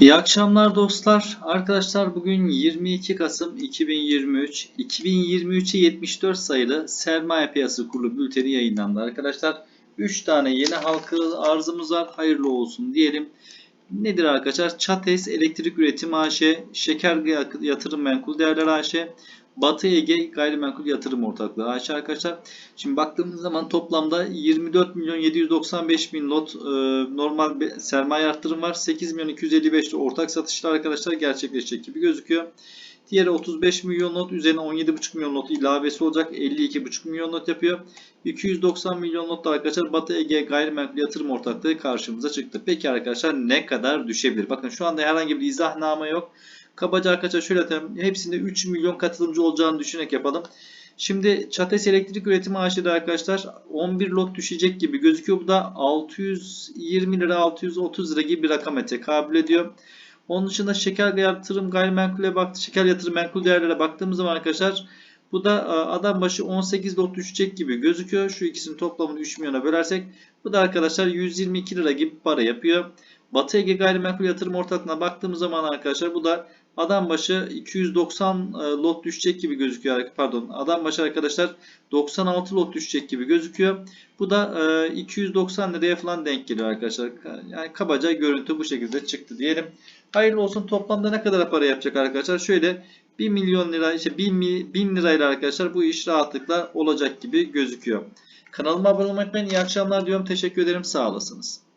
İyi akşamlar dostlar. Arkadaşlar bugün 22 Kasım 2023. 2023'e 74 sayılı Sermaye Piyasası Kurulu bülteni yayınlandı arkadaşlar. 3 tane yeni halka arzımız var. Hayırlı olsun diyelim. Nedir arkadaşlar? Çates Elektrik Üretim AŞ, Şeker Yatırım Menkul Değerler AŞ, Batı Ege Gayrimenkul Yatırım Ortaklığı AŞ arkadaşlar. Şimdi baktığımız zaman toplamda 24 milyon 795 bin lot e, normal bir sermaye arttırım var. 8 milyon 255 de ortak satışlar arkadaşlar gerçekleşecek gibi gözüküyor. Diğeri 35 milyon lot üzerine 17,5 milyon lot ilavesi olacak. 52,5 milyon lot yapıyor. 290 milyon lot da arkadaşlar Batı Ege Gayrimenkul Yatırım Ortaklığı karşımıza çıktı. Peki arkadaşlar ne kadar düşebilir? Bakın şu anda herhangi bir izahname yok. Kabaca arkadaşlar şöyle. Hepsinde 3 milyon katılımcı olacağını düşünerek yapalım. Şimdi Çates Elektrik Üretimi AŞ'de arkadaşlar 11 lot düşecek gibi gözüküyor. Bu da 620 lira 630 lira gibi bir rakama tekabül ediyor. Onun dışında şeker yatırım gayrimenkule baktı, şeker yatırım menkul değerlere baktığımız zaman arkadaşlar bu da e, adam başı 18 lot düşecek gibi gözüküyor. Şu ikisinin toplamını 3 milyona bölersek bu da arkadaşlar 122 lira gibi para yapıyor. Batı Ege Gayrimenkul Yatırım Ortaklığı'na baktığımız zaman arkadaşlar bu da adam başı 290 e, lot düşecek gibi gözüküyor. Pardon adam başı arkadaşlar 96 lot düşecek gibi gözüküyor. Bu da e, 290 liraya falan denk geliyor arkadaşlar. Yani kabaca görüntü bu şekilde çıktı diyelim. Hayırlı olsun toplamda ne kadar para yapacak arkadaşlar? Şöyle 1 milyon lira işte 1000, 1000 lirayla arkadaşlar bu iş rahatlıkla olacak gibi gözüküyor. Kanalıma abone olmayı unutmayın. İyi akşamlar diyorum. Teşekkür ederim. Sağ olasınız.